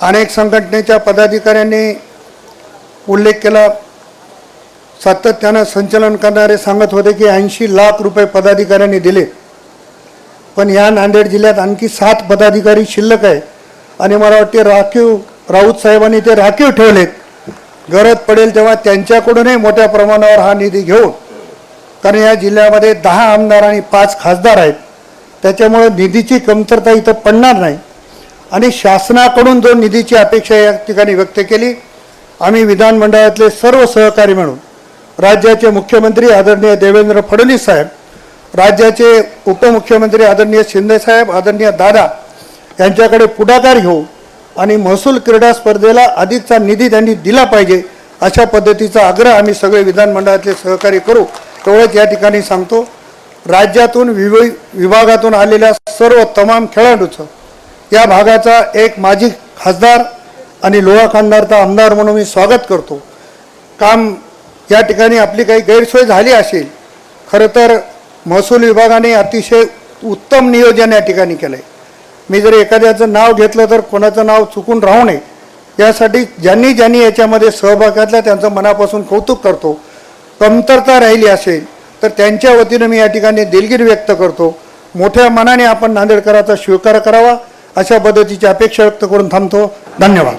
अनेक संघटनेच्या पदाधिकाऱ्यांनी उल्लेख केला. सातत्यानं संचलन करणारे सांगत होते की ऐंशी लाख रुपये पदाधिकाऱ्यांनी दिले. पण या नांदेड जिल्ह्यात आणखी सात पदाधिकारी शिल्लक आहे आणि मला वाटते राखीव राऊत साहेबांनी ते राखीव ठेवलेत. गरज पडेल तेव्हा त्यांच्याकडूनही मोठ्या प्रमाणावर हा निधी घेऊ कारण या जिल्ह्यामध्ये दहा आमदार आणि पाच खासदार आहेत. त्याच्यामुळे निधीची कमतरता इथं पडणार नाही. आणि शासनाकडून जो निधीची अपेक्षा या ठिकाणी व्यक्त केली आम्ही विधानमंडळातले सर्व सहकारी म्हणून राज्याचे मुख्यमंत्री आदरणीय देवेंद्र फडणवीस साहेब राज्याचे उपमुख्यमंत्री आदरणीय शिंदेसाहेब आदरणीय दादा यांच्याकडे पुढाकार घेऊ आणि महसूल क्रीडा स्पर्धेला अधिकचा निधी त्यांनी दिला पाहिजे अशा पद्धतीचा आग्रह आम्ही सगळे विधानमंडळातले सहकारी करू एवढंच या ठिकाणी सांगतो. राज्यातून विवि विभागातून आलेल्या सर्व तमाम खेळाडूचं या भागाचा एक माजी खासदार आणि लोहा खानदारचा आमदार म्हणून मी स्वागत करतो. काम या ठिकाणी आपली काही गैरसोय झाली असेल खरं तर महसूल विभागाने अतिशय उत्तम नियोजन या ठिकाणी केलं आहे मी जर एखाद्याचं नाव घेतलं तर कोणाचं नाव चुकून राहू नये यासाठी ज्यांनी ज्यांनी याच्यामध्ये सहभाग घातला त्यांचं मनापासून कौतुक करतो. कमतरता राहिली असेल तर त्यांच्या वतीनं मी या ठिकाणी दिलगिरी व्यक्त करतो. मोठ्या मनाने आपण नांदेडकराचा स्वीकार करावा अशा पद्धतीची अपेक्षा व्यक्त करून थांबतो. धन्यवाद.